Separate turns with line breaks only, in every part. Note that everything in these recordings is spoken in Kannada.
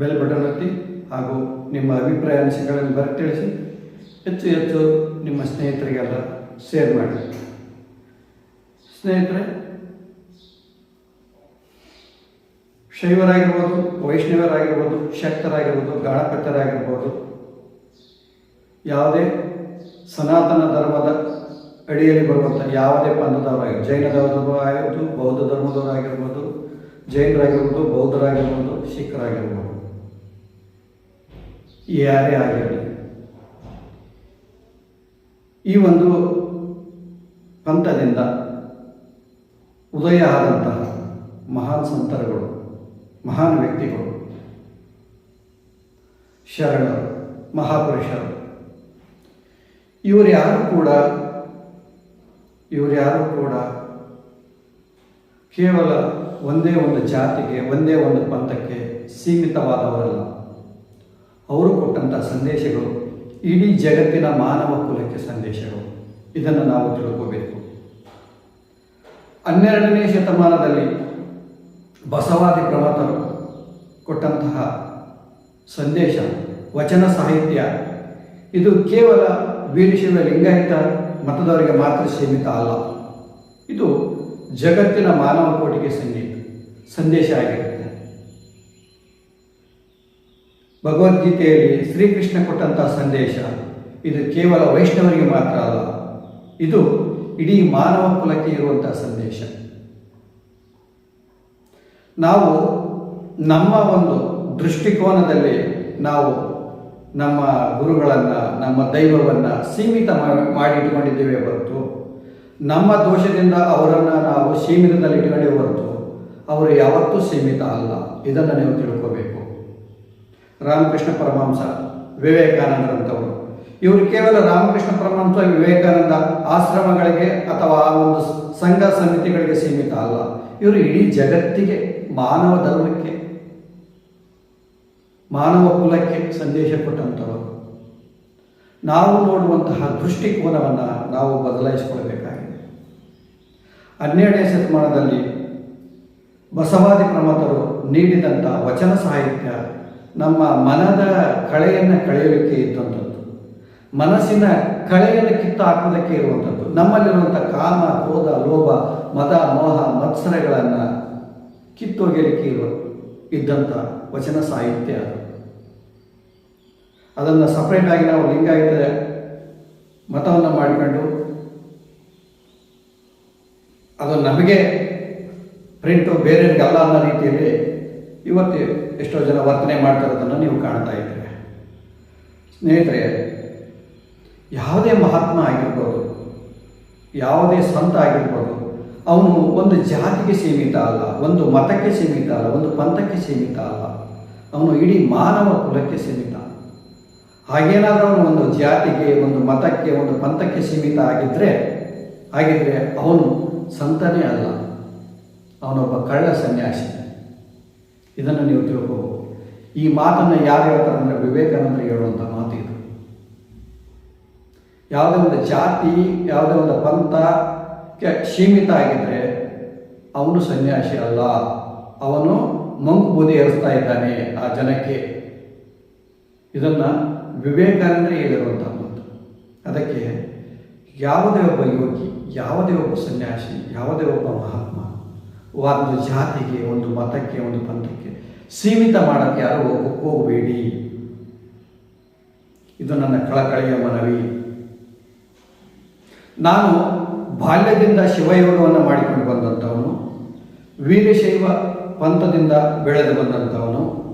ಬೆಲ್ ಬಟನ್ ಒತ್ತಿ ಹಾಗೂ ನಿಮ್ಮ ಅಭಿಪ್ರಾಯ ಅನಿಸಿಕೆಗಳನ್ನು ಬರ ತಿಳಿಸಿ ಹೆಚ್ಚು ಹೆಚ್ಚು ನಿಮ್ಮ ಸ್ನೇಹಿತರಿಗೆಲ್ಲ ಶೇರ್ ಮಾಡಿ. ಸ್ನೇಹಿತರೆ, ಶೈವರಾಗಿರ್ಬೋದು, ವೈಷ್ಣವರಾಗಿರ್ಬೋದು, ಶಕ್ತರಾಗಿರ್ಬೋದು, ಗಾಣಪತ್ಯರಾಗಿರ್ಬೋದು, ಯಾವುದೇ ಸನಾತನ ಧರ್ಮದ ಅಡಿಯಲ್ಲಿ ಬರುವಂಥ ಯಾವುದೇ ಪಂಥದವರಾಗಿ, ಜೈನ ಧರ್ಮದವರಾಗಿರ್ಬೋದು, ಬೌದ್ಧ ಧರ್ಮದವರಾಗಿರ್ಬೋದು, ಜೈನರಾಗಿರ್ಬೋದು, ಬೌದ್ಧರಾಗಿರ್ಬೋದು ಸಿಖ್ರಾಗಿರ್ಬೋದು ಯಾರೇ ಆಗಿರಲಿ. ಈ ಒಂದು ಪಂಥದಿಂದ ಉದಯ ಆದಂತಹ ಮಹಾನ್ ಸಂತರುಗಳು, ಮಹಾನ್ ವ್ಯಕ್ತಿಗಳು ಶರಣರು ಮಹಾಪುರುಷರು. ಇವರು ಯಾರು ಕೂಡ, ಇವರು ಯಾರು ಕೂಡ ಕೇವಲ ಒಂದೇ ಒಂದು ಜಾತಿಗೆ, ಒಂದೇ ಒಂದು ಪಂಥಕ್ಕೆ ಸೀಮಿತವಾದವರಲ್ಲ. ಅವರು ಕೊಟ್ಟಂಥ ಸಂದೇಶಗಳು ಇಡೀ ಜಗತ್ತಿನ ಮಾನವ ಕುಲಕ್ಕೆ ಸಂದೇಶಗಳು. ಇದನ್ನು ನಾವು ತಿಳ್ಕೋಬೇಕು. ಹನ್ನೆರಡನೇ ಶತಮಾನದಲ್ಲಿ ಬಸವಾದಿ ಪ್ರಮತರು ಕೊಟ್ಟಂತಹ ಸಂದೇಶ, ವಚನ ಸಾಹಿತ್ಯ, ಇದು ಕೇವಲ ವೀರಶೈವ ಲಿಂಗಾಯತ ಮತದವರಿಗೆ ಮಾತ್ರ ಸೀಮಿತ ಅಲ್ಲ. ಇದು ಜಗತ್ತಿನ ಮಾನವ ಕೋಟಿಗೆ ಸಂಗೀತ ಸಂದೇಶ ಆಗಿರುತ್ತೆ ಭಗವದ್ಗೀತೆಯಲ್ಲಿ ಶ್ರೀಕೃಷ್ಣ ಕೊಟ್ಟಂತಹ ಸಂದೇಶ. ಇದು ಕೇವಲ ವೈಷ್ಣವರಿಗೆ ಮಾತ್ರ ಅಲ್ಲ, ಇದು ಇಡೀ ಮಾನವ ಕುಲಕ್ಕೆ ಇರುವಂತಹ ಸಂದೇಶ. ನಾವು ನಮ್ಮ ಒಂದು ದೃಷ್ಟಿಕೋನದಲ್ಲಿ ನಾವು ನಮ್ಮ ಗುರುಗಳನ್ನು, ನಮ್ಮ ದೈವವನ್ನು ಸೀಮಿತ ಮಾಡಿ ಇಟ್ಕೊಂಡಿದ್ದೇವೆ ಹೊರತು, ನಮ್ಮ ದೋಷದಿಂದ ಅವರನ್ನು ನಾವು ಸೀಮಿತದಲ್ಲಿ ಇಟ್ಕೊಂಡೇ ಹೊರತು, ಅವರು ಯಾವತ್ತೂ ಸೀಮಿತ ಅಲ್ಲ. ಇದನ್ನು ನೀವು ತಿಳ್ಕೋಬೇಕು ರಾಮಕೃಷ್ಣ ಪರಮಹಂಸ, ವಿವೇಕಾನಂದರಂಥವರು. ಇವರು ಕೇವಲ ರಾಮಕೃಷ್ಣ ಪರಮಹಂಸ, ವಿವೇಕಾನಂದ ಆಶ್ರಮಗಳಿಗೆ ಅಥವಾ ಆ ಒಂದು ಸಂಘ ಸಮಿತಿಗಳಿಗೆ ಸೀಮಿತ ಅಲ್ಲ. ಇವರು ಇಡೀ ಜಗತ್ತಿಗೆ, ಮಾನವ ಧರ್ಮಕ್ಕೆ, ಮಾನವ ಕುಲಕ್ಕೆ ಸಂದೇಶ ಕೊಟ್ಟಂಥವರು. ನಾವು ನೋಡುವಂತಹ ದೃಷ್ಟಿಕೋನವನ್ನು ನಾವು ಬದಲಾಯಿಸಿಕೊಳ್ಬೇಕಾಗಿದೆ ಹನ್ನೆರಡನೇ ಶತಮಾನದಲ್ಲಿ ಬಸವಾದಿ ಪ್ರಮತರು ನೀಡಿದಂಥ ವಚನ ಸಾಹಿತ್ಯ ನಮ್ಮ ಮನದ ಕಳೆಯನ್ನು ಕಳೆಯಲಿಕ್ಕೆ ಇದ್ದಂಥದ್ದು. ಮನಸ್ಸಿನ ಕಳೆಯನ್ನು ಕಿತ್ತು ಹಾಕೋದಕ್ಕೆ ಇರುವಂಥದ್ದು. ನಮ್ಮಲ್ಲಿರುವಂಥ ಕಾಮ, ಕ್ರೋಧ, ಲೋಭ, ಮದ, ಮೋಹ, ಮತ್ಸರಗಳನ್ನು ಕಿತ್ತೊಗೆಯಲಿಕ್ಕೆ ಇರುವ, ಇದ್ದಂಥ ವಚನ ಸಾಹಿತ್ಯ ಅದು. ಅದನ್ನು ಸಪ್ರೇಟಾಗಿ ನಾವು ಲಿಂಗಾಯತ ಮತವನ್ನು ಮಾಡಿಕೊಂಡು, ಅದು ನಮಗೆ ಪ್ರಿಂಟು ಬೇರೆಯವ್ರಿಗಲ್ಲ ಅನ್ನೋ ರೀತಿಯಲ್ಲಿ ಇವತ್ತು ಎಷ್ಟೋ ಜನ ವರ್ತನೆ ಮಾಡ್ತಿರೋದನ್ನು ನೀವು ಕಾಣ್ತಾ ಇದ್ದೀರಿ. ಸ್ನೇಹಿತರೆ, ಯಾವುದೇ ಮಹಾತ್ಮ ಆಗಿರ್ಬೋದು, ಯಾವುದೇ ಸಂತ ಆಗಿರ್ಬೋದು, ಅವನು ಒಂದು ಜಾತಿಗೆ ಸೀಮಿತ ಅಲ್ಲ, ಒಂದು ಮತಕ್ಕೆ ಸೀಮಿತ ಅಲ್ಲ, ಒಂದು ಪಂಥಕ್ಕೆ ಸೀಮಿತ ಅಲ್ಲ. ಅವನು ಇಡೀ ಮಾನವ ಕುಲಕ್ಕೆ ಸೀಮಿತ. ಹಾಗೇನಾದರೂ ಅವನು ಒಂದು ಜಾತಿಗೆ, ಒಂದು ಮತಕ್ಕೆ, ಒಂದು ಪಂಥಕ್ಕೆ ಸೀಮಿತ ಆಗಿದ್ದರೆ ಆಗಿದ್ದರೆ ಅವನು ಸಂತನೇ ಅಲ್ಲ. ಅವನೊಬ್ಬ ಕಳ್ಳ ಸನ್ಯಾಸಿ ಇದನ್ನು ನೀವು ತಿಳ್ಕೋಬಹುದು ಈ ಮಾತನ್ನು ಯಾರು ಹೇಳ್ತಾರೆ ಅಂದರೆ ವಿವೇಕಾನಂದರು ಹೇಳುವಂಥ ಮಾತು ಇದು. ಯಾವುದೇ ಒಂದು ಜಾತಿ, ಯಾವುದೇ ಒಂದು ಪಂಥಕ್ಕೆ ಸೀಮಿತ ಆಗಿದ್ದರೆ ಅವನು ಸನ್ಯಾಸಿ ಅಲ್ಲ. ಅವನು ಮಂಕು ಬೂದಿ ಏರಿಸ್ತಾ ಇದ್ದಾನೆ ಆ ಜನಕ್ಕೆ. ಇದನ್ನು ವಿವೇಕಾನಂದರೇ ಹೇಳಿರುವಂಥ ಮಾತು. ಅದಕ್ಕೆ ಯಾವುದೇ ಒಬ್ಬ ಯೋಗಿ, ಯಾವುದೇ ಒಬ್ಬ ಸನ್ಯಾಸಿ, ಯಾವುದೇ ಒಬ್ಬ ಮಹಾತ್ಮ ಒಂದು ಜಾತಿಗೆ, ಒಂದು ಮತಕ್ಕೆ, ಒಂದು ಪಂಥಕ್ಕೆ. ಸೀಮಿತ ಮಾಡೋಕ್ಕೆ ಯಾರು ಹೋಗ, ಹೋಗಬೇಡಿ. ಇದು ನನ್ನ ಕಳಕಳಿಯ ಮನವಿ. ನಾನು ಬಾಲ್ಯದಿಂದ ಶಿವಯೋಗವನ್ನು ಮಾಡಿಕೊಂಡು ಬಂದಂಥವನು, ವೀರಶೈವ ಪಂಥದಿಂದ ಬೆಳೆದು ಬಂದಂಥವನು.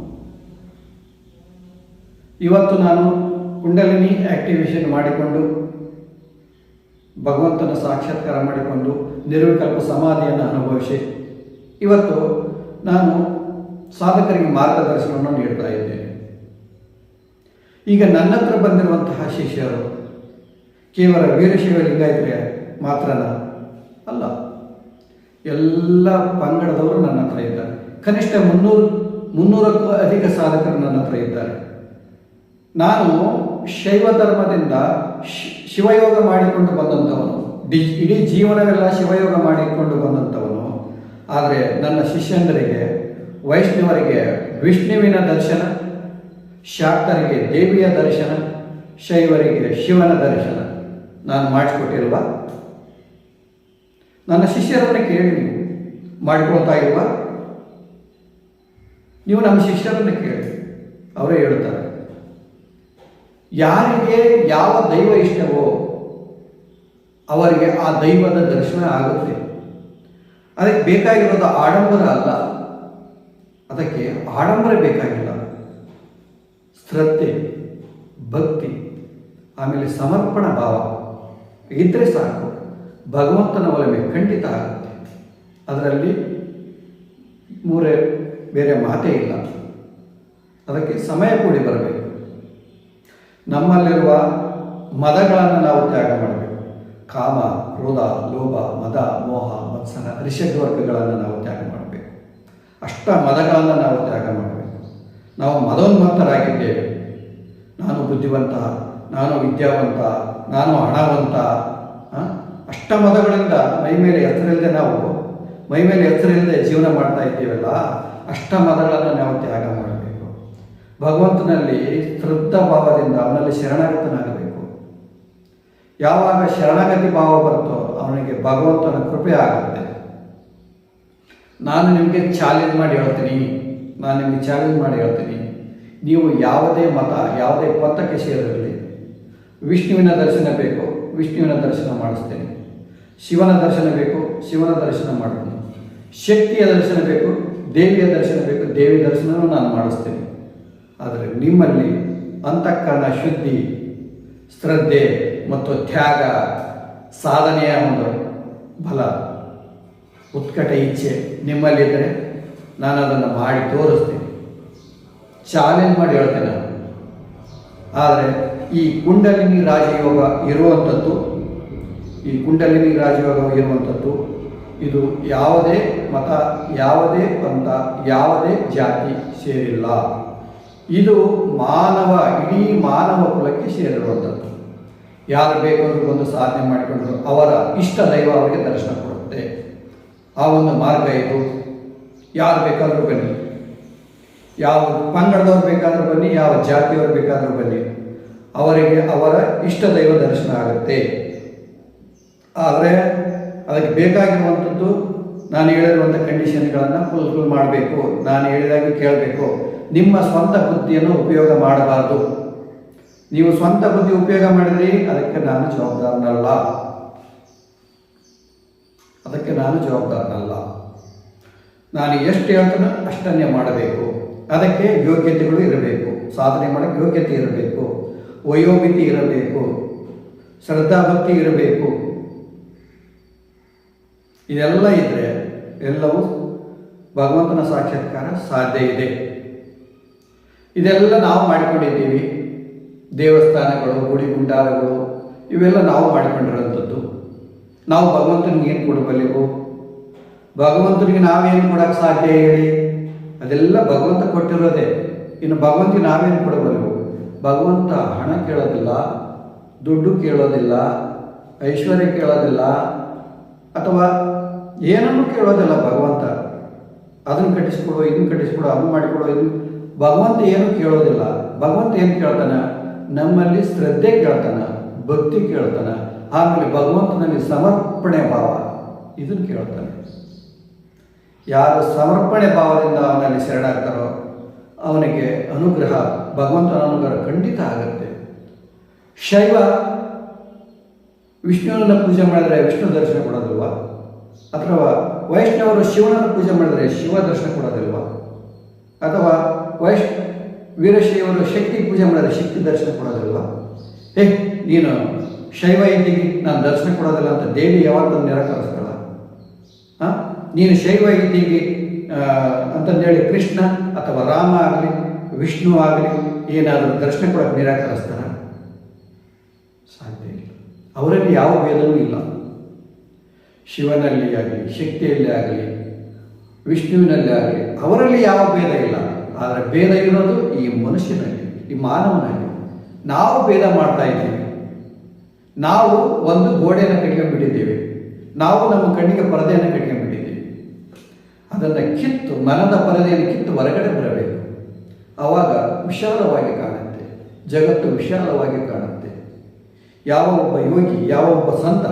ಇವತ್ತು ನಾನು ಕುಂಡಲಿನಿ ಆಕ್ಟಿವೇಶನ್ ಮಾಡಿಕೊಂಡು, ಭಗವಂತನ ಸಾಕ್ಷಾತ್ಕಾರ ಮಾಡಿಕೊಂಡು, ನಿರ್ವಿಕಲ್ಪ ಸಮಾಧಿಯನ್ನು ಅನುಭವಿಸಿ. ಇವತ್ತು ನಾನು ಸಾಧಕರಿಗೆ ಮಾರ್ಗದರ್ಶನವನ್ನು ನೀಡ್ತಾ ಇದ್ದೇನೆ. ಈಗ ನನ್ನ ಹತ್ರ ಬಂದಿರುವಂತಹ ಶಿಷ್ಯರು, ಕೇವಲ ವೀರಶೈವ ಲಿಂಗಾಯತರೆ ಮಾತ್ರನ ಅಲ್ಲ ಎಲ್ಲ ಪಂಗಡದವರು ನನ್ನ ಹತ್ರ ಇದ್ದಾರೆ. ಕನಿಷ್ಠ ಮುನ್ನೂರು, ಮುನ್ನೂರಕ್ಕೂ ಅಧಿಕ ಸಾಧಕರು ನನ್ನ ಹತ್ರ ಇದ್ದಾರೆ. ನಾನು ಶೈವ ಧರ್ಮದಿಂದ ಶಿವಯೋಗ ಮಾಡಿಕೊಂಡು ಬಂದಂಥವನು. ಇಡೀ ಜೀವನವೆಲ್ಲ ಶಿವಯೋಗ ಮಾಡಿಕೊಂಡು ಬಂದಂಥವನು. ಆದರೆ ನನ್ನ ಶಿಷ್ಯಂದರಿಗೆ, ವೈಷ್ಣವರಿಗೆ ವಿಷ್ಣುವಿನ ದರ್ಶನ, ಶಾಕ್ತರಿಗೆ ದೇವಿಯ ದರ್ಶನ, ಶೈವರಿಗೆ ಶಿವನ ದರ್ಶನ ನಾನು ಮಾಡಿಸ್ಕೊಟ್ಟಿಲ್ವಾ ನನ್ನ ಶಿಷ್ಯರನ್ನು ಕೇಳಿ ನೀವು ಮಾಡಿಕೊಳ್ತಾ ಇಲ್ವಾ ನೀವು ನಮ್ಮ ಶಿಷ್ಯರನ್ನು ಕೇಳಿ ಅವರೇ ಹೇಳ್ತಾರೆ ಯಾರಿಗೆ ಯಾವ ದೈವ ಇಷ್ಟವೋ ಅವರಿಗೆ ಆ ದೈವದ ದರ್ಶನ ಆಗುತ್ತೆ. ಅದಕ್ಕೆ ಬೇಕಾಗಿರೋದು ಆಡಂಬರ ಅಲ್ಲ. ಅದಕ್ಕೆ ಆಡಂಬರ ಬೇಕಾಗಿಲ್ಲ. ಶ್ರದ್ಧೆ, ಭಕ್ತಿ, ಆಮೇಲೆ ಸಮರ್ಪಣ ಭಾವ ಇದ್ದರೆ ಸಾಕು. ಭಗವಂತನ ಒಲಮೆ ಖಂಡಿತ ಆಗುತ್ತೆ. ಅದರಲ್ಲಿ ಮೂರೇ, ಬೇರೆ ಮಾತೇ ಇಲ್ಲ. ಅದಕ್ಕೆ ಸಮಯ ಕೂಡಿ ಬರಬೇಕು. ನಮ್ಮಲ್ಲಿರುವ ಮದಗಳನ್ನು ನಾವು ತ್ಯಾಗ ಮಾಡಬೇಕು. ಕಾಮ, ಕ್ರೋಧ, ಲೋಭ, ಮದ, ಮೋಹ, ಮತ್ಸನ ರಿಷಡ್ ವರ್ಗಗಳನ್ನು ನಾವು ತ್ಯಾಗ ಮಾಡಬೇಕು. ಅಷ್ಟ ಮದಗಳನ್ನು ನಾವು ತ್ಯಾಗ ಮಾಡಬೇಕು. ನಾವು ಮದೋನ್ಮತ್ತರಾಗಿದ್ದೇವೆ. ನಾನು ಬುದ್ಧಿವಂತ, ನಾನು ವಿದ್ಯಾವಂತ, ನಾನು ಹಣವಂತ ಅಷ್ಟ ಮದಗಳಿಂದ ಮೈ ಮೇಲೆ ಹೆಸರಿಲ್ಲದೆ ನಾವು, ಮೈ ಮೇಲೆ ಎತ್ತರಿಲ್ಲದೆ ಜೀವನ ಮಾಡ್ತಾ ಇದ್ದೀವಲ್ಲ, ಅಷ್ಟ ಮದಗಳನ್ನು ನಾವು ತ್ಯಾಗ ಮಾಡಬೇಕು. ಭಗವಂತನಲ್ಲಿ ಶ್ರದ್ಧಾ ಭಾವದಿಂದ ಅವನಲ್ಲಿ ಶರಣಾಗತನಾಗಬೇಕು. ಯಾವಾಗ ಶರಣಾಗತಿ ಭಾವ ಬರುತ್ತೋ ಅವನಿಗೆ ಭಗವಂತನ ಕೃಪೆ ಆಗುತ್ತೆ. ನಾನು ನಿಮಗೆ ಚಾಲೆಂಜ್ ಮಾಡಿ ಹೇಳ್ತೀನಿ. ನಾನು ನಿಮಗೆ ಚಾಲೆಂಜ್ ಮಾಡಿ ಹೇಳ್ತೀನಿ. ನೀವು ಯಾವುದೇ ಮತ, ಯಾವುದೇ ಪಥಕ್ಕೆ ಸೇರಿರಲಿ. ವಿಷ್ಣುವಿನ ದರ್ಶನ ಬೇಕು. ವಿಷ್ಣುವಿನ ದರ್ಶನ ಮಾಡಿಸ್ತೇನೆ. ಶಿವನ ದರ್ಶನ ಬೇಕು. ಶಿವನ ದರ್ಶನ ಮಾಡ್ತೀನಿ. ಶಕ್ತಿಯ ದರ್ಶನ ಬೇಕು. ದೇವಿಯ ದರ್ಶನ ಬೇಕು. ದೇವಿ ದರ್ಶನವೂ ನಾನು ಮಾಡಿಸ್ತೇನೆ. ಆದರೆ ನಿಮ್ಮಲ್ಲಿ ಅಂತಃಕರಣ ಶುದ್ಧಿ, ಶ್ರದ್ಧೆ ಮತ್ತು ತ್ಯಾಗ, ಸಾಧನೆಯ ಒಂದು ಬಲ, ಉತ್ಕಟ ಇಚ್ಛೆ ನಿಮ್ಮಲ್ಲಿದ್ದರೆ ನಾನು ಅದನ್ನು ಮಾಡಿ ತೋರಿಸ್ತೀನಿ. ಚಾಲೆಂಜ್ ಮಾಡಿ ಹೇಳ್ತೇನೆ ನಾನು. ಆದರೆ ಈ ಕುಂಡಲಿನಿ ರಾಜಯೋಗ ಇರುವಂಥದ್ದು, ಈ ಕುಂಡಲಿನಿ ರಾಜಯೋಗ ಇರುವಂಥದ್ದು, ಇದು ಯಾವುದೇ ಮತ, ಯಾವುದೇ ಪಂಥ, ಯಾವುದೇ ಜಾತಿ ಸೇರಿಲ್ಲ. ಇದು ಮಾನವ, ಇಡೀ ಮಾನವ ಕುಲಕ್ಕೆ ಸೇರಿರುವಂಥದ್ದು. ಯಾರು ಬೇಕಾದರೂ ಬಂದು ಸಾಧನೆ ಮಾಡಿಕೊಂಡು ಅವರ ಇಷ್ಟ ದೈವ ಅವರಿಗೆ ದರ್ಶನ ಕೊಡುತ್ತೆ. ಆ ಒಂದು ಮಾರ್ಗ ಇದು. ಯಾರು ಬೇಕಾದರೂ ಬನ್ನಿ. ಯಾವ ಪಂಗಡದವ್ರು ಬೇಕಾದರೂ ಬನ್ನಿ, ಯಾವ ಜಾತಿಯವರು ಬೇಕಾದರೂ ಬನ್ನಿ. ಅವರಿಗೆ ಅವರ ಇಷ್ಟ ದೈವ ದರ್ಶನ ಆಗುತ್ತೆ. ಆದರೆ ಅದಕ್ಕೆ ಬೇಕಾಗಿರುವಂಥದ್ದು ನಾನು ಹೇಳಿರುವಂಥ ಕಂಡೀಷನ್ಗಳನ್ನು ಫುಲ್ಫಿಲ್ ಮಾಡಬೇಕು. ನಾನು ಹೇಳಿದಾಗ ಕೇಳಬೇಕು. ನಿಮ್ಮ ಸ್ವಂತ ಬುದ್ಧಿಯನ್ನು ಉಪಯೋಗ ಮಾಡಬಾರ್ದು. ನೀವು ಸ್ವಂತ ಬುದ್ಧಿ ಉಪಯೋಗ ಮಾಡಿದ್ರಿ, ಅದಕ್ಕೆ ನಾನು ಜವಾಬ್ದಾರನಲ್ಲ. ಅದಕ್ಕೆ ನಾನು ಜವಾಬ್ದಾರನಲ್ಲ. ನಾನು ಎಷ್ಟು ಹೇಳ್ತಾನೋ ಅಷ್ಟನ್ನೇ ಮಾಡಬೇಕು. ಅದಕ್ಕೆ ಯೋಗ್ಯತೆಗಳು ಇರಬೇಕು. ಸಾಧನೆ ಮಾಡೋಕ್ಕೆ ಯೋಗ್ಯತೆ ಇರಬೇಕು. ವಯೋಮಿತಿ ಇರಬೇಕು. ಶ್ರದ್ಧಾಭಕ್ತಿ ಇರಬೇಕು. ಇದೆಲ್ಲ ಇದ್ದರೆ ಎಲ್ಲವೂ ಭಗವಂತನ ಸಾಕ್ಷಾತ್ಕಾರ ಸಾಧ್ಯ ಇದೆ. ಇದೆಲ್ಲ ನಾವು ಮಾಡಿಕೊಂಡಿದ್ದೀವಿ. ದೇವಸ್ಥಾನಗಳು, ಗುಡಿ ಗುಂಡಾರಗಳು, ಇವೆಲ್ಲ ನಾವು ಮಾಡಿಕೊಂಡಿರೋಂಥದ್ದು ನಾವು ಭಗವಂತನಿಗೆ ಏನು ಕೊಡಬಲ್ಲೆವು ಭಗವಂತನಿಗೆ ನಾವೇನು ಕೊಡೋಕ್ಕೆ ಸಾಧ್ಯ ಹೇಳಿ? ಅದೆಲ್ಲ ಭಗವಂತ ಕೊಟ್ಟಿರೋದೇ. ಇನ್ನು ಭಗವಂತನಿಗೆ ನಾವೇನು ಕೊಡಬಲ್ಲೆವು ಭಗವಂತ ಹಣ ಕೇಳೋದಿಲ್ಲ, ದುಡ್ಡು ಕೇಳೋದಿಲ್ಲ, ಐಶ್ವರ್ಯ ಕೇಳೋದಿಲ್ಲ, ಅಥವಾ ಏನನ್ನು ಕೇಳೋದಿಲ್ಲ ಭಗವಂತ. ಅದನ್ನು ಕಟ್ಟಿಸ್ಕೊಡು, ಇದನ್ನು ಕಟ್ಟಿಸ್ಕೊಡು, ಅದನ್ನು ಮಾಡಿಕೊಡು, ಇದನ್ನು ಭಗವಂತ ಏನು ಕೇಳೋದಿಲ್ಲ. ಭಗವಂತ ಏನು ಕೇಳ್ತಾನ? ನಮ್ಮಲ್ಲಿ ಶ್ರದ್ಧೆ ಕೇಳ್ತಾನ, ಭಕ್ತಿ ಕೇಳ್ತಾನ ಆಮೇಲೆ ಭಗವಂತನಲ್ಲಿ ಸಮರ್ಪಣೆ ಭಾವ, ಇದನ್ನು ಕೇಳ್ತಾನೆ. ಯಾರು ಸಮರ್ಪಣೆ ಭಾವದಿಂದ ಅವನಲ್ಲಿ ಶರಣಾಗ್ತಾರೋ, ಅವನಿಗೆ ಅನುಗ್ರಹ, ಭಗವಂತನ ಅನುಗ್ರಹ ಖಂಡಿತ ಆಗುತ್ತೆ. ಶೈವ ವಿಷ್ಣುವನ್ನ ಪೂಜೆ ಮಾಡಿದರೆ ವಿಷ್ಣು ದರ್ಶನ ಕೊಡೋದಿಲ್ವಾ? ಅಥವಾ ವೈಷ್ಣವರು ಶಿವನನ್ನು ಪೂಜೆ ಮಾಡಿದರೆ ಶಿವ ದರ್ಶನ ಕೊಡೋದಿಲ್ವಾ? ಅಥವಾ ವೈಶ್ ವೀರಶೈವರು ಶಕ್ತಿ ಪೂಜೆ ಮಾಡಿದರೆ ಶಕ್ತಿ ದರ್ಶನ ಕೊಡೋದಿಲ್ಲ ಏ, ನೀನು ಶೈವ ಇದ್ದೀನಿ ನಾನು ದರ್ಶನ ಕೊಡೋದಿಲ್ಲ ಅಂತ ದೇವಿ ಯಾವತ್ತೂ ನಿರಾಕರಿಸ್ತಾಳ ಹಾಂ? ನೀನು ಶೈವ ಇದ್ದೀವಿ ಅಂತಂದೇಳಿ ಕೃಷ್ಣ ಅಥವಾ ರಾಮ ಆಗಲಿ, ವಿಷ್ಣು ಆಗಲಿ ಏನಾದರೂ ದರ್ಶನ ಕೊಡಕ್ಕೆ ನಿರಾಕರಿಸ್ತಾರ ಸಾಧ್ಯ ಇಲ್ಲ. ಅವರಲ್ಲಿ ಯಾವ ಭೇದವೂ ಇಲ್ಲ. ಶಿವನಲ್ಲಿ ಆಗಲಿ, ಶಕ್ತಿಯಲ್ಲಿ ಆಗಲಿ, ವಿಷ್ಣುವಿನಲ್ಲಿ ಆಗಲಿ, ಅವರಲ್ಲಿ ಯಾವ ಭೇದ ಇಲ್ಲ. ಆದರೆ ಭೇದ ಇರೋದು ಈ ಮನುಷ್ಯನಲ್ಲಿ ಈ ಮಾನವನಲ್ಲಿ ನಾವು ಭೇದ ಮಾಡ್ತಾ ಇದ್ದೀವಿ. ನಾವು ಒಂದು ಗೋಡೆಯನ್ನು ಕಟ್ಕೊಂಡ್ಬಿಟ್ಟಿದ್ದೇವೆ. ನಾವು ನಮ್ಮ ಕಣ್ಣಿಗೆ ಪರದೆಯನ್ನು ಕಟ್ಕೊಂಡ್ಬಿಟ್ಟಿದ್ದೀವಿ. ಅದನ್ನು ಕಿತ್ತು ಮನದ ಪರದೆಯನ್ನು ಕಿತ್ತು ಹೊರಗಡೆ ಬರಬೇಕು. ಆವಾಗ ವಿಶಾಲವಾಗಿ ಕಾಣುತ್ತೆ. ಜಗತ್ತು ವಿಶಾಲವಾಗಿ ಕಾಣುತ್ತೆ. ಯಾವ ಒಬ್ಬ ಯೋಗಿ, ಯಾವ ಒಬ್ಬ ಸಂತ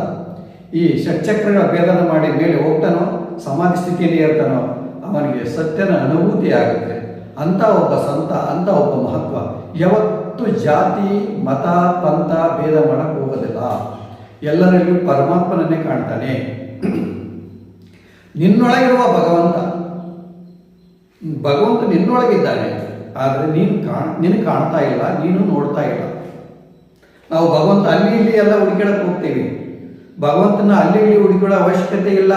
ಈ ಷಟ್ಚಕ್ರಗಳ ಭೇದನ ಮಾಡಿ ಮೇಲೆ ಹೋಗ್ತಾನೋ, ಸಮಾಧಿ ಸ್ಥಿತಿಯಲ್ಲಿ ಇರ್ತಾನೋ, ಅವನಿಗೆ ಸತ್ಯನ ಅನುಭೂತಿ ಆಗುತ್ತೆ. ಅಂಥ ಒಬ್ಬ ಸಂತ ಅಂಥ ಒಬ್ಬ ಮಹತ್ವ. ಯಾವತ್ತು ಜಾತಿ, ಮತ, ಪಂಥ ಭೇದ ಮಾಡಕ್ಕೆ ಹೋಗೋದಿಲ್ಲ. ಎಲ್ಲರಲ್ಲೂ ಪರಮಾತ್ಮನನ್ನೇ ಕಾಣ್ತಾನೆ. ನಿನ್ನೊಳಗಿರುವ ಭಗವಂತ. ಭಗವಂತ ನಿನ್ನೊಳಗಿದ್ದಾನೆ. ಆದರೆ ನೀನು ಕಾಣ್, ನೀನು ಕಾಣ್ತಾ ಇಲ್ಲ, ನೀನು ನೋಡ್ತಾ ಇಲ್ಲ. ನಾವು ಭಗವಂತ ಅಲ್ಲಿ ಇಲ್ಲಿ ಎಲ್ಲ ಹುಡುಕಾಡಕ್ಕೆ ಹೋಗ್ತೀವಿ. ಭಗವಂತನ ಅಲ್ಲಿ ಇಲ್ಲಿ ಹುಡುಕಿಡೋ ಅವಶ್ಯಕತೆ ಇಲ್ಲ.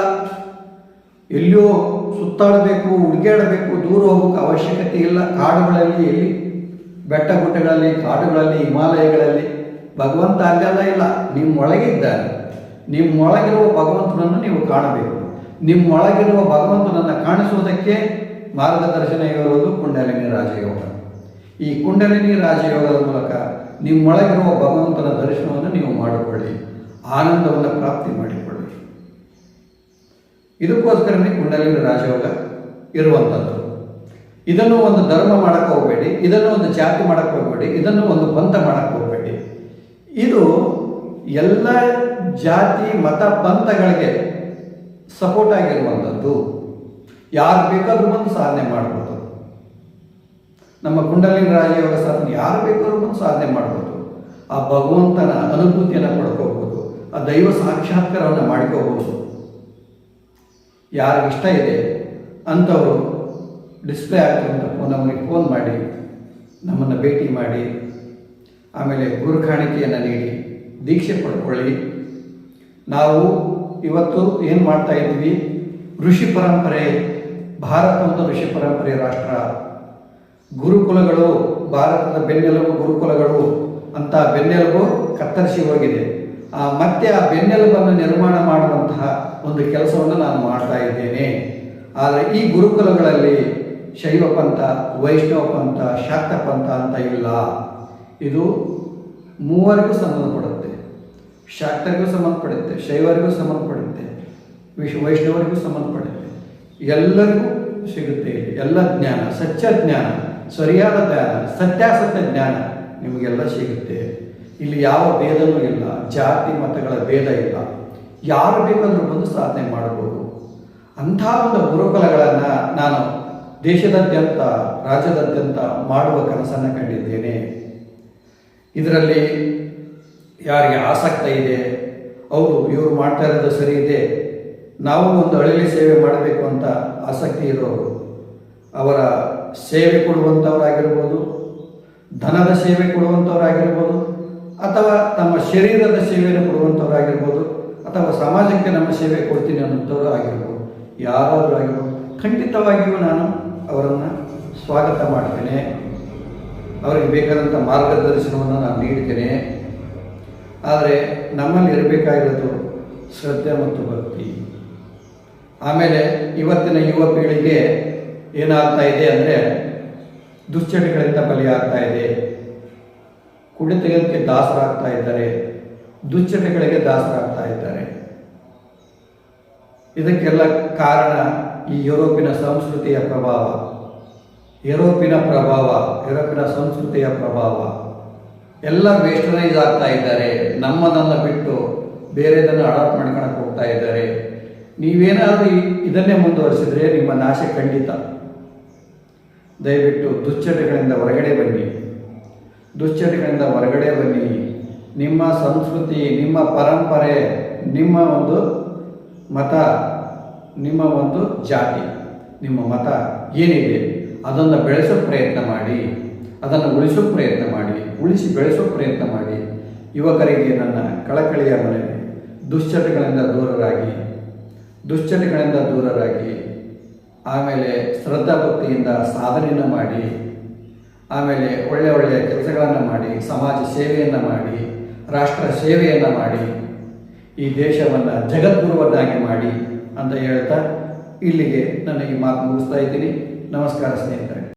ಎಲ್ಲಿಯೋ ಸುತ್ತಾಡಬೇಕು ಹುಡುಗಾಡಬೇಕು ದೂರ ಹೋಗೋಕೆ ಅವಶ್ಯಕತೆ ಇಲ್ಲ. ಕಾಡುಗಳಲ್ಲಿ ಎಲ್ಲಿ? ಬೆಟ್ಟ ಗುಡ್ಡಗಳಲ್ಲಿ ಕಾಡುಗಳಲ್ಲಿ, ಹಿಮಾಲಯಗಳಲ್ಲಿ. ಭಗವಂತ ಅಲ್ಲೆಲ್ಲ ಇಲ್ಲ. ನಿಮ್ಮೊಳಗೆ ಇದ್ದಾನೆ ನಿಮ್ಮೊಳಗಿರುವ ಭಗವಂತನನ್ನು ನೀವು ಕಾಣಬೇಕು. ನಿಮ್ಮೊಳಗಿರುವ ಭಗವಂತನನ್ನು ಕಾಣಿಸುವುದಕ್ಕೆ ಮಾರ್ಗದರ್ಶನ ಇರುವುದು ಕುಂಡಲಿನಿ ರಾಜಯೋಗ. ಈ ಕುಂಡಲಿನಿ ರಾಜಯೋಗದ ಮೂಲಕ ನಿಮ್ಮೊಳಗಿರುವ ಭಗವಂತನ ದರ್ಶನವನ್ನು ನೀವು ಮಾಡಿಕೊಳ್ಳಿ. ಆನಂದವನ್ನು ಪ್ರಾಪ್ತಿ ಮಾಡಿಕೊಳ್ಳಿ. ಇದಕ್ಕೋಸ್ಕರನೇ ಕುಂಡಲಿನ ರಾಜಯೋಗ ಇರುವಂಥದ್ದು ಇದನ್ನು ಒಂದು ಧರ್ಮ ಮಾಡಕ್ಕೆ ಹೋಗಬೇಡಿ, ಇದನ್ನು ಒಂದು ಜಾತಿ ಮಾಡಕ್ಕೆ ಹೋಗಬೇಡಿ, ಇದನ್ನು ಒಂದು ಪಂಥ ಮಾಡಕ್ಕೆ ಹೋಗಬೇಡಿ. ಇದು ಎಲ್ಲ ಜಾತಿ, ಮತ, ಪಂಥಗಳಿಗೆ ಸಪೋರ್ಟ್ ಆಗಿರುವಂಥದ್ದು ಯಾರು ಬೇಕಾದರೂ ಬಂದು ಸಾಧನೆ ಮಾಡ್ಬೋದು. ನಮ್ಮ ಕುಂಡಲಿನ ರಾಜಯೋಗ ಸಾಧನೆ ಯಾರು ಬೇಕಾದ್ರೂ ಬಂದು ಸಾಧನೆ ಮಾಡ್ಬೋದು. ಆ ಭಗವಂತನ ಅನುಭೂತಿಯನ್ನು ಪಡ್ಕೋಬಹುದು ಆ ದೈವ ಸಾಕ್ಷಾತ್ಕಾರವನ್ನು ಮಾಡ್ಕೋಬಹುದು ಯಾರಿಗೆ ಇಷ್ಟ ಇದೆ ಅಂಥವರು ಡಿಸ್ಪ್ಲೇ ಆಗ್ತಿರುವಂಥ ಫೋನ್ ನಮಗೆ ಫೋನ್ ಮಾಡಿ, ನಮ್ಮನ್ನು ಭೇಟಿ ಮಾಡಿ, ಆಮೇಲೆ ಗುರು ಕಾಣಿಕೆಯನ್ನು ನೀಡಿ, ದೀಕ್ಷೆ ಪಡ್ಕೊಳ್ಳಿ. ನಾವು ಇವತ್ತು ಏನು ಮಾಡ್ತಾ ಇದ್ವಿ? ಋಷಿ ಪರಂಪರೆ, ಭಾರತ ಒಂದು ಋಷಿ ಪರಂಪರೆ ರಾಷ್ಟ್ರ. ಗುರುಕುಲಗಳು, ಭಾರತದ ಬೆನ್ನೆಲುಬು ಗುರುಕುಲಗಳು, ಅಂತ ಬೆನ್ನೆಲುಬು ಕತ್ತರಿಸಿ ಹೋಗಿದೆ. ಆ ಮತ್ತೆ ಆ ಬೆನ್ನೆಲುಬನ್ನು ನಿರ್ಮಾಣ ಮಾಡುವಂತಹ ಒಂದು ಕೆಲಸವನ್ನು ನಾನು ಮಾಡ್ತಾ ಇದ್ದೇನೆ. ಆದರೆ ಈ ಗುರುಕುಲಗಳಲ್ಲಿ ಶೈವ ಪಂಥ, ವೈಷ್ಣವ ಪಂಥ, ಶಾಕ್ತ ಪಂಥ ಅಂತ ಇಲ್ಲ. ಇದು ಮೂವರಿಗೂ ಸಂಬಂಧಪಡುತ್ತೆ. ಶಾಕ್ತರಿಗೂ ಸಂಬಂಧಪಡುತ್ತೆ, ಶೈವರಿಗೂ ಸಂಬಂಧಪಡುತ್ತೆ, ವಿಶ್, ವೈಷ್ಣವರಿಗೂ ಸಂಬಂಧಪಡುತ್ತೆ. ಎಲ್ಲರಿಗೂ ಸಿಗುತ್ತೆ ಎಲ್ಲ ಜ್ಞಾನ, ಸತ್ಯ ಜ್ಞಾನ, ಸರಿಯಾದ ಜ್ಞಾನ, ಸತ್ಯಾಸತ್ಯ ಜ್ಞಾನ ನಿಮಗೆಲ್ಲ ಸಿಗುತ್ತೆ. ಇಲ್ಲಿ ಯಾವ ಭೇದವೂ ಇಲ್ಲ. ಜಾತಿ, ಮತಗಳ ಭೇದ ಇಲ್ಲ. ಯಾರು ಬೇಕಾದರೂ ಬಂದು ಸಾಧನೆ ಮಾಡಬಹುದು ಅಂಥ ಒಂದು ಗುರುಕುಲಗಳನ್ನು ನಾನು ದೇಶದಾದ್ಯಂತ, ರಾಜ್ಯದಾದ್ಯಂತ ಮಾಡುವ ಕನಸನ್ನು ಕಂಡಿದ್ದೇನೆ. ಇದರಲ್ಲಿ ಯಾರಿಗೆ ಆಸಕ್ತ ಇದೆ ಅವರು ಇವರು ಮಾಡ್ತಾ ಇರೋದು ಸರಿ ಇದೆ, ನಾವು ಒಂದು ಹಳ್ಳಿ ಸೇವೆ ಮಾಡಬೇಕು ಅಂತ ಆಸಕ್ತಿ ಇರೋರು, ಅವರ ಸೇವೆ ಕೊಡುವಂಥವರಾಗಿರ್ಬೋದು, ಧನದ ಸೇವೆ ಕೊಡುವಂಥವರಾಗಿರ್ಬೋದು, ಅಥವಾ ತಮ್ಮ ಶರೀರದ ಸೇವೆಯನ್ನು ಕೊಡುವಂಥವರಾಗಿರ್ಬೋದು ಅಥವಾ ಸಮಾಜಕ್ಕೆ ನಮ್ಮ ಸೇವೆ ಕೊಡ್ತೀನಿ ಅನ್ನೋಂಥವ್ರು ಆಗಿರ್ಬೋದು. ಯಾರಾದರೂ ಆಗಿರ್ಬೋದು. ಖಂಡಿತವಾಗಿಯೂ ನಾನು ಅವರನ್ನು ಸ್ವಾಗತ ಮಾಡ್ತೇನೆ. ಅವರಿಗೆ ಬೇಕಾದಂಥ ಮಾರ್ಗದರ್ಶನವನ್ನು ನಾನು ನೀಡ್ತೇನೆ. ಆದರೆ ನಮ್ಮಲ್ಲಿ ಇರಬೇಕಾಗಿರೋದು ಶ್ರದ್ಧೆ ಮತ್ತು ಭಕ್ತಿ. ಆಮೇಲೆ ಇವತ್ತಿನ ಯುವ ಪೀಳಿಗೆ ಏನಾಗ್ತಾ ಇದೆ ಅಂದರೆ ದುಶ್ಚಟಗಳಿಂದ ಬಲಿಯಾಗ್ತಾ ಇದೆ. ಕುಡಿತಕ್ಕೆ ದಾಸರಾಗ್ತಾ ಇದ್ದಾರೆ. ದುಶ್ಚಟಗಳಿಗೆ ದಾಸರಾಗ್ತಾ ಇದ್ದಾರೆ. ಇದಕ್ಕೆಲ್ಲ ಕಾರಣ ಈ ಯುರೋಪಿನ ಸಂಸ್ಕೃತಿಯ ಪ್ರಭಾವ. ಯುರೋಪಿನ ಪ್ರಭಾವ, ಯುರೋಪಿನ ಸಂಸ್ಕೃತಿಯ ಪ್ರಭಾವ. ಎಲ್ಲ ವೆಸ್ಟರ್ನೈಸ್ ಆಗ್ತಾ ಇದ್ದಾರೆ. ನಮ್ಮದನ್ನು ಬಿಟ್ಟು ಬೇರೆದನ್ನು ಅಡಾಪ್ಟ್ ಮಾಡ್ಕೊಳಕ್ಕೆ ಹೋಗ್ತಾ ಇದ್ದಾರೆ. ನೀವೇನಾದರೂ ಇದನ್ನೇ ಮುಂದುವರಿಸಿದ್ರೆ ನಿಮ್ಮ ನಾಶ ಖಂಡಿತ. ದಯವಿಟ್ಟು ದುಶ್ಚಟಗಳಿಂದ ಹೊರಗಡೆ ಬನ್ನಿ. ದುಶ್ಚಟಗಳಿಂದ ಹೊರಗಡೆ ಬನ್ನಿ. ನಿಮ್ಮ ಸಂಸ್ಕೃತಿ, ನಿಮ್ಮ ಪರಂಪರೆ, ನಿಮ್ಮ ಒಂದು ಮತ ನಿಮ್ಮ ಒಂದು ಜಾತಿ, ನಿಮ್ಮ ಮತ ಏನಿದೆ ಅದನ್ನು ಬೆಳೆಸೋ ಪ್ರಯತ್ನ ಮಾಡಿ, ಅದನ್ನು ಉಳಿಸೋ ಪ್ರಯತ್ನ ಮಾಡಿ, ಉಳಿಸಿ ಬೆಳೆಸೋ ಪ್ರಯತ್ನ ಮಾಡಿ. ಯುವಕರಿಗೆ ನನ್ನ ಕಳಕಳಿಯ ಮನವಿ, ದುಶ್ಚಟಗಳಿಂದ ದೂರರಾಗಿ ದುಶ್ಚಟಗಳಿಂದ ದೂರರಾಗಿ, ಆಮೇಲೆ ಶ್ರದ್ಧಾ ಭಕ್ತಿಯಿಂದ ಸಾಧನೆಯನ್ನು ಮಾಡಿ, ಆಮೇಲೆ ಒಳ್ಳೆ ಒಳ್ಳೆಯ ಕೆಲಸಗಳನ್ನು ಮಾಡಿ, ಸಮಾಜ ಸೇವೆಯನ್ನು ಮಾಡಿ, ರಾಷ್ಟ್ರ ಸೇವೆಯನ್ನು ಮಾಡಿ ಈ ದೇಶವನ್ನು ಜಗದ್ಗುರುವನ್ನಾಗಿ ಮಾಡಿ ಅಂತ ಹೇಳ್ತಾ ಇಲ್ಲಿಗೆ ನನ್ನ ಈ ಮಾತು ಮುಗಿಸ್ತಾ ಇದ್ದೀನಿ. ನಮಸ್ಕಾರ ಸ್ನೇಹಿತರೆ.